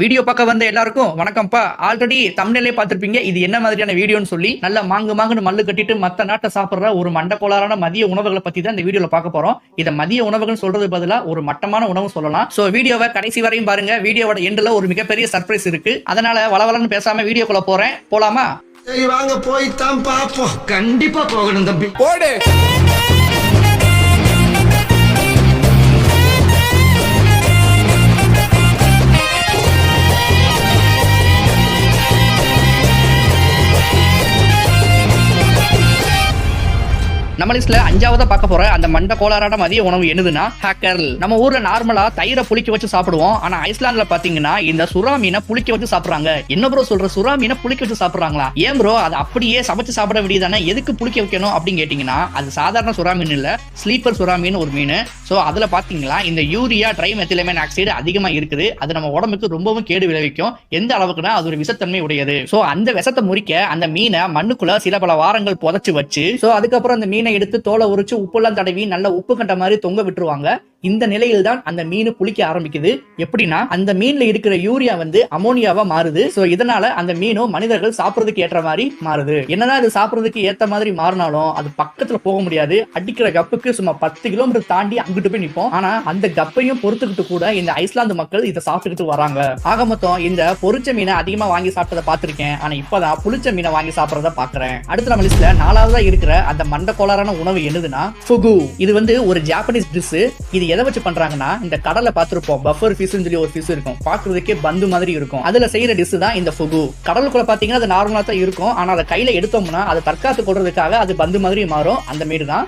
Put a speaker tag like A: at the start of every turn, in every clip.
A: Video பார்க்க வந்த எல்லாருக்கும் வணக்கம்ப்பா. ஆல்ரெடி தமிழ்நிலே பார்த்திருப்பீங்க. இது என்ன மாதிரியான வீடியோன்னு சொல்லி நல்லா மாங்கு மாங்குன்னு மல்லு கட்டிட்டு மத்த நாட்டை சாப்பிடுற ஒரு மண்டக்கோளாறான மதிய உணவுகளை பத்தி தான் இந்த வீடியோல பார்க்க போறோம். இத மதிய உணவுகள் சொல்றது பதிலா ஒரு மட்டமான உணவு சொல்லலாம். சோ வீடியோவை கடைசி வரையும் பாருங்க. வீடியோவோட எண்ட்ல ஒரு மிகப்பெரிய சர்ப்ரைஸ் இருக்கு. அதனால வளவலன்னு பேசாம வீடியோக்குள்ள போறேன். போலாமா?
B: சரி வாங்க போய்த்தான் பாப்போம் கண்டிப்பா போகணும் தம்பி.
C: போடு.
A: நம்ம லிஸ்ட்ல அஞ்சாவதா பார்க்க போற அந்த மண்ட கோளாறான மதிய உணவு என்னதுன்னா ஹேக்கர் நம்ம ஊர்ல நார்மலா தயிரை புளிக்க வச்சு சாப்பிடுவோம். ஆனா ஐஸ்லாண்ட்ல பாத்தீங்கன்னா இந்த சுறா மீனை புளிக்க வச்சு சாப்பிடுறாங்க. என்ன ப்ரோ சொல்ற? சுறா மீனை புளிக்க வச்சு சாப்பிடுறாங்களா? ஏன் ப்ரோ அது அப்படியே சமைச்சு சாப்பிட வேண்டியதானே எதுக்கு புளிக்க வைக்கணும் அப்படின்னு கேட்டீங்கன்னா அது சாதாரண சுறா மீன் இல்ல. ஸ்லீப்பர் சுறா மீன் ஒரு மீன். சோ அதுல பாத்தீங்களா இந்த யூரியா ட்ரை மெத்திலமைன் ஆக்சைடு அதிகமா இருக்குது. அது நம்ம உடம்புக்கு ரொம்பவும் கேடு விளைவிக்கும். எந்த அளவுக்குன்னா அது ஒரு விஷத்தன்மை உடையது. சோ அந்த விஷத்தை முறிக்க அந்த மீனை மண்ணுக்குள்ள சில பல வாரங்கள் புதைச்சு வச்சு சோ அதுக்கப்புறம் அந்த மீனை எடுத்து தோலை உரிச்சு உப்பெல்லாம் தடவி நல்ல உப்பு கண்ட மாதிரி தொங்க விட்டுருவாங்க. இந்த நிலையில் தான் அந்த மீன் புளிக்க ஆரம்பிக்குது. எப்படின்னா அந்த மீன்ல இருக்கிற யூரியா வந்து அமோனியாவா மாறுது. சோ இதனால அந்த மீனும் மனிதர்கள் சாப்பிடுறதுக்கு ஏற்ற மாதிரி மாறுது. என்னதான் இது சாப்பிடுறதுக்கு ஏத்த மாதிரி மாறினாலும் அது பக்கத்துல போக முடியாது. அடிக்கிற கப்புக்கு சும்மா பத்து கிலோமீட்டர் தாண்டி அங்கிட்டு போய் நிப்போம். ஆனா அந்த கப்பையும் பொறுத்துக்கிட்டு கூட இந்த ஐஸ்லாந்து மக்கள் இதை சாப்பிட்டுக்கிட்டு வராங்க. ஆக மொத்தம் இந்த பொரிச்ச மீனை அதிகமா வாங்கி சாப்பிட்டதை பார்த்திருக்கேன். ஆனா இப்பதான் புளிச்ச மீனை வாங்கி சாப்பிடறத பாக்குறேன் அடுத்த நம்ம லிஸ்ட்ல நாலாவதா இருக்கிற அந்த மண்ட கோளாறான உணவு என்னதுன்னா ஃபுகு இது வந்து ஒரு ஜாப்பனீஸ் டிஷ் இது எதை வச்சு பண்றாங்கன்னா இந்த கடலை பார்த்திருப்போம். பஃபர் ஃபிஷ் சொல்லி ஒரு ஃபிஷ் இருக்கும். பாக்குறதுக்கே பந்து மாதிரி இருக்கும். அதுல செய்யற டிஷ் தான் இந்த ஃபுகு கடலுக்குள்ள பாத்தீங்கன்னா அது நார்மலா தான் இருக்கும். ஆனா அதை கையில எடுத்தோம்னா அதை தற்காத்து கொள்றதுக்காக அது பந்து மாதிரி மாறும். அந்த மீன் தான்.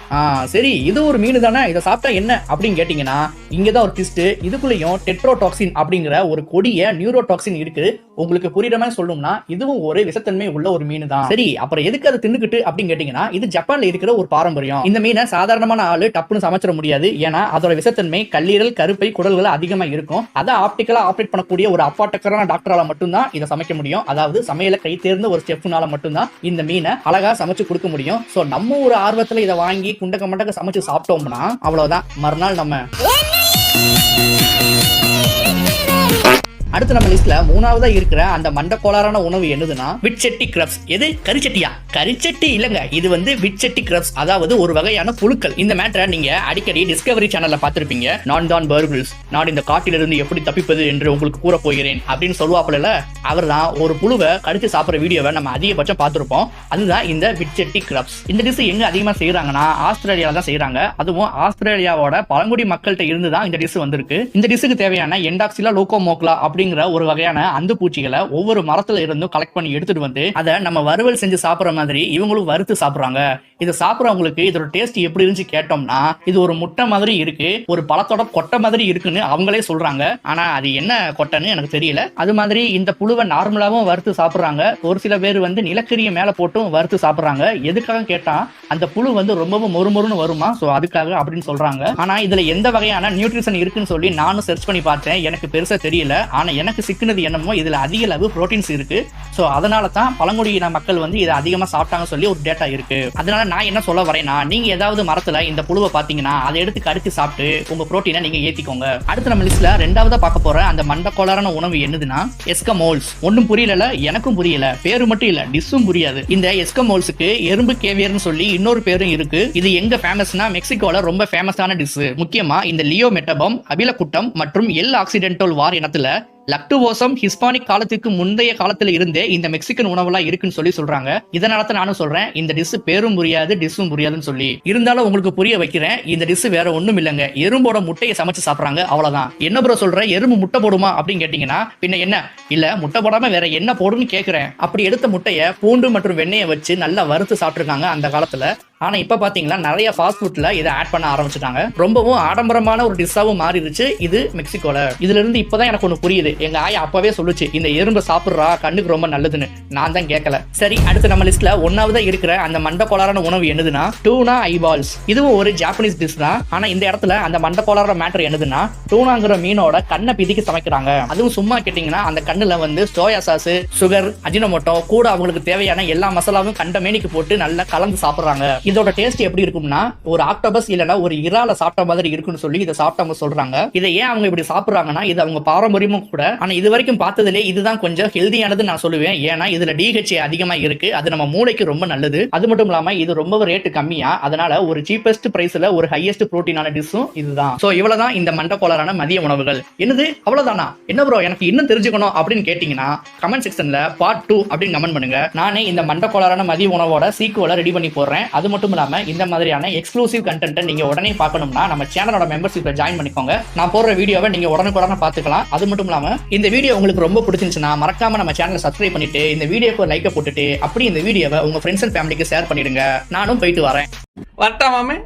A: சரி இது ஒரு மீன் தானே? இதை சாப்பிட்டா என்ன? அப்படின்னு கேட்டீங்கன்னா இங்கதான் ஒரு டிஸ்ட் இதுக்குள்ளேயும் டெட்ரோடாக்சின் அப்படிங்கிற ஒரு கொடிய நியூரோடாக்சின் இருக்கு. உங்களுக்கு புரியுற மாதிரி சொல்லணும்னா இதுவும் ஒரு விஷத்தன்மை உள்ள ஒரு மீன் தான் சரி அப்புறம் எதுக்கு அதை தின்னுக்கிட்டு அப்படின்னு கேட்டீங்கன்னா இது ஜப்பான்ல இருக்கிற ஒரு பாரம்பரியம். இந்த மீனை சாதாரணமான ஆளு டப்புன்னு சமைச்சிட முடியாது. ஏன்னா அதோட விஷத்தன்மை கல்லீரல் கருப்பை குடல்கள் அதிகமா இருக்கும். அதை ஆப்டிக்கலா ஆப்ரேட் பண்ணக்கூடிய ஒரு அப்பாட்டக்கரான டாக்டரால மட்டும்தான் இதை சமைக்க முடியும். அதாவது சமையல கை தேர்ந்த ஒரு செஃப்னால மட்டும்தான் இந்த மீனை அழகா சமைச்சு கொடுக்க முடியும். சோ நம்ம ஒரு ஆர்வத்துல இதை வாங்கி குண்டக்க மண்டக்க சமைச்சு சாப்பிட்டோம்னா அவ்வளவுதான். மறுநாள் நம்ம அடுத்து நம்ம லிஸ்ட்ல மூணாவதா இருக்கிற அந்த மண்ட கோளாறான உணவு என்னதுன்னா விட்செட்டி கிரப்ஸ் எது? கரிச்சட்டியா? கரிச்சட்டி இல்லங்க. இது வந்து விட்செட்டி கிரப்ஸ் அதாவது ஒரு வகையான புழுக்கள். இந்த மேட்டரை நீங்க அடிக்கடி டிஸ்கவரி சேனல்ல பாத்திருப்பீங்க நான் தான் பர்கிள்ஸ் நான் இந்த காட்டிலிருந்து எப்படி தப்பிப்பது என்று உங்களுக்கு கூற போகிறேன் அப்படின்னு சொல்லுவாப்புல அவர் தான் ஒரு புழுவை கடிச்சு சாப்பிடுற வீடியோவை நம்ம அதிகபட்சம் பார்த்திருப்போம். அதுதான் இந்த விட்செட்டி கிரப்ஸ் இந்த டிஷ் எங்க அதிகமா செய்யறாங்கன்னா ஆஸ்திரேலியால தான் செய்யறாங்க அதுவும் ஆஸ்திரேலியாவோட பழங்குடி மக்கள்கிட்ட இருந்து தான் இந்த டிஷ் வந்திருக்கு. இந்த டிஷ்ஷுக்கு தேவையான எண்டாக்சிலா லோகோமோக்லா அப்படிங்கிற ஒரு வகையான அந்து பூச்சிகளை ஒவ்வொரு மரத்துல இருந்தும் கலெக்ட் பண்ணி எடுத்துட்டு வந்து அதை நம்ம வறுவல் செஞ்சு சாப்பிடுற மாதிரி இவங்களும் வறுத்து சாப்பிடுறாங்க. இதை சாப்பிடுறவங்களுக்கு இதோட டேஸ்ட் எப்படி இருந்துச்சு கேட்டோம்னா இது ஒரு முட்டை மாதிரி இருக்கு ஒரு பழத்தோட கொட்டை மாதிரி இருக்குன்னு அவங்களே சொல்றாங்க. ஆனா அது என்ன கொட்டைன்னு எனக்கு தெரியல. அது மாதிரி இந்த புழுவை நார்மலாவும் வறுத்து சாப்பிடுறாங்க. ஒரு சில பேர் வந்து நிலக்கரியை மேல போட்டும் வறுத்து சாப்பிடுறாங்க. எதுக்காக கேட்டா அந்த புழு வந்து ரொம்பவும் மொறுமொறுன்னு வருமா? சோ அதுக்காக அப்படின்னு சொல்றாங்க. ஆனா இதுல எந்த வகையான நியூட்ரிஷன் இருக்குன்னு சொல்லி நானும் சர்ச் பண்ணி பார்த்தேன். எனக்கு பெருசா தெரியல. ஆனா எனக்கு சிக்கினது என்னமோ இதில் அதிக அளவு புரோட்டீன்ஸ் இருக்கு. ஸோ அதனால தான் பழங்குடியின மக்கள் வந்து இதை அதிகமாக சாப்பிட்டாங்க சொல்லி ஒரு டேட்டா இருக்கு. அதனால நான் என்ன சொல்ல வரேன்னா நீங்க ஏதாவது மரத்தில் இந்த புழுவை பார்த்தீங்கன்னா அதை எடுத்து கடித்து சாப்பிட்டு உங்கள் புரோட்டீனை நீங்கள் ஏற்றிக்கோங்க அடுத்து நம்ம லிஸ்ட்ல ரெண்டாவதாக பார்க்க போகிற அந்த மண்டக்கோளாரான உணவு என்னதுன்னா எஸ்கமோல்ஸ் ஒன்றும் புரியல எனக்கும் புரியல. பேரு மட்டும் இல்லை டிஷ்ஷும் புரியாது. இந்த எஸ்கமோல்ஸுக்கு எறும்பு கேவியர்னு சொல்லி இன்னொரு பேரும் இருக்கு. இது எங்க ஃபேமஸ்னா மெக்சிகோவில் ரொம்ப ஃபேமஸான டிஷ் முக்கியமா இந்த லியோ மெட்டபம் அபிலகுட்டம் மற்றும் எல் ஆக்சிடென்டல் வார் இனத்துல லக்டுவோசம் ஹிஸ்பானிக் காலத்துக்கு முந்தைய காலத்துல இருந்தே இந்த மெக்சிகன் உணவுலாம் இருக்குன்னு சொல்லி சொல்றாங்க. இதனால தான் நானும் சொல்றேன் இந்த டிஷ் பேரும் புரியாது டிஷ்ஷும் புரியாதுன்னு சொல்லி. இருந்தாலும் உங்களுக்கு புரிய வைக்கிறேன் இந்த டிஷ் வேற ஒண்ணும் இல்லைங்க. எறும்போட முட்டையை சமைச்சு சாப்பிடுறாங்க அவ்வளவுதான். என்ன ப்ரோ சொல்ற? எறும்பு முட்டை போடுமா அப்படின்னு கேட்டீங்கன்னா பின்ன என்ன? இல்ல முட்டை போடாம வேற என்ன போடுன்னு கேக்குறேன். அப்படி எடுத்த முட்டையை பூண்டு மற்றும் வெண்ணெயை வச்சு நல்லா வறுத்து சாப்பிட்டுருக்காங்க அந்த காலத்துல. ஆனால் இப்போ பார்த்தீங்கன்னா நிறைய ஃபாஸ்ட் ஃபுட்டில் இதை ஆட் பண்ண ஆரம்பிச்சிட்டாங்க. ரொம்பவும் ஆடம்பரமான ஒரு டிஷ்ஷாகவும் மாறிடுச்சு. இது மெக்சிகோவில் இதுலேருந்து இப்போ தான் எனக்கு ஒன்று புரியுது. எங்கள் ஆயா அப்போவே சொல்லுச்சு இந்த எறும்பை சாப்பிட்றா கண்ணுக்கு ரொம்ப நல்லதுன்னு. நான் தான் கேட்கல சரி அடுத்து நம்ம லிஸ்ட்டில் ஒன்றாவதாக இருக்கிற அந்த மண்ட கோளாறான உணவு என்னதுன்னா டூனா ஐபால்ஸ் இதுவும் ஒரு ஜாப்பனீஸ் டிஷ் தான். ஆனால் இந்த இடத்துல அந்த மண்ட கோளாற மேட்டர் என்னதுன்னா டூனாங்கிற மீனோட கண்ணை பிதிக்கி சமைக்கிறாங்க. அதுவும் சும்மா கேட்டிங்கன்னா அந்த கண்ணில் வந்து சோயா சாஸ் சுகர் அஜினமோட்டோ கூட அவங்களுக்கு தேவையான எல்லா மசாலாவும் கண்ட மேனிக்கு போட்டு நல்லா கலந்து சாப்பிட்றாங்க. இதோட டேஸ்ட் எப்படி இருக்கும்னா ஒரு ஆக்டோபஸ் இல்லனா ஒரு இறால சாப்பிட்ட மாதிரி இருக்குன்னு சொல்லி இதை சாப்பிட்டவங்க சொல்றாங்க. இதை ஏன் அவங்க இப்படி சாப்பிடுறாங்கன்னா இது அவங்க பாரம்பரியமும் கூட. ஆனா இது வரைக்கும் பார்த்ததுலே இதுதான் கொஞ்சம் ஹெல்தியானது நான் சொல்லுவேன். ஏன்னா இதுல டிஹெச்ஏ அதிகமா இருக்கு. அது நம்ம மூளைக்கு ரொம்ப நல்லது. அது மட்டும் இல்லாம இது ரொம்ப ரேட்டு கம்மியா. அதனால ஒரு சீப்பஸ்ட் பிரைஸ்ல ஒரு ஹையஸ்ட் புரோட்டீனான டிஷ்ஷும் இதுதான். சோ இவ்வளவுதான் இந்த மண்டக்கோளரான மதிய உணவுகள். என்னது? அவ்வளவுதானா? என்ன ப்ரோ எனக்கு இன்னும் தெரிஞ்சுக்கணும் அப்படின்னு கேட்டீங்கன்னா கமெண்ட் செக்ஷன்ல பார்ட் டூ அப்படின்னு கமெண்ட் பண்ணுங்க. நானே இந்த மண்டக்கோளரான மதிய உணவோட சீக்குவலை ரெடி பண்ணி போடுறேன். அது மட்டும் மட்டும் இல்லாமல் இந்த மாதிரியான எக்ஸ்க்ளூசிவ் கண்டென்ட்டை நீங்கள் உடனே பார்க்கணும்னா நம்ம சேனலோட மெம்பர்ஷிப்பில் ஜாயின் பண்ணிக்கோங்க. நான் போடுற வீடியோவை நீங்கள் உடனுக்குடனே பார்த்துக்கலாம். அது மட்டும் இல்லாமல் இந்த வீடியோ உங்களுக்கு ரொம்ப பிடிச்சிருந்துச்சுன்னா மறக்காம நம்ம சேனலை சப்ஸ்கிரைப் பண்ணிட்டு இந்த வீடியோக்கு லைக்கை போட்டுட்டு அப்படி இந்த வீடியோவை உங்க ஃப்ரெண்ட்ஸ் அண்ட் ஃபேமிலிக்கு ஷேர் பண்ணிடுங்க. நானும் போயிட்டு வரேன்.
C: வரட்டா மாமே?